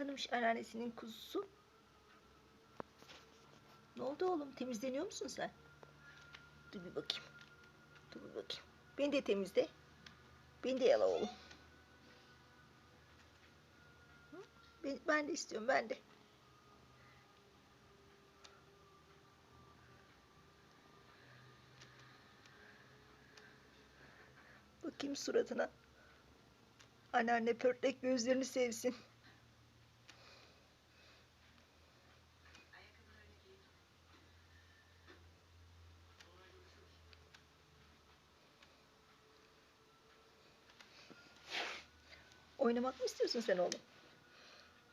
Hanımmış anneannesinin kuzusu. Ne oldu oğlum? Temizleniyor musun sen? Dur bir bakayım. Dur bir bakayım. Beni de temizle. Beni de yala oğlum. Ben, ben de istiyorum ben de. Bakayım suratına. Anneanne pörtlek gözlerini sevsin. Oynamak mı istiyorsun sen oğlum?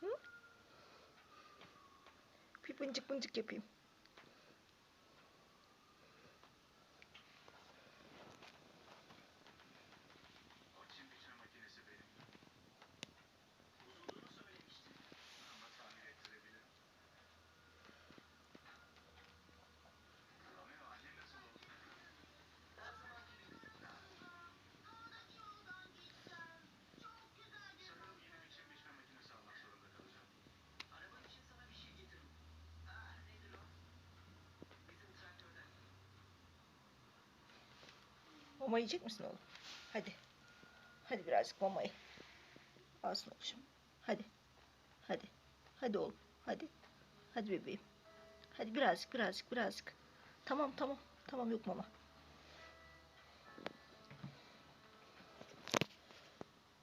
Hı? Bir bıncık bıncık yapayım. Mama yiyecek misin oğlum? Hadi. Hadi birazcık mamayı. Alsın oğlum. Hadi. Hadi. Hadi oğlum. Hadi. Hadi bebeğim. Hadi birazcık birazcık birazcık. Tamam tamam. Tamam yok mama.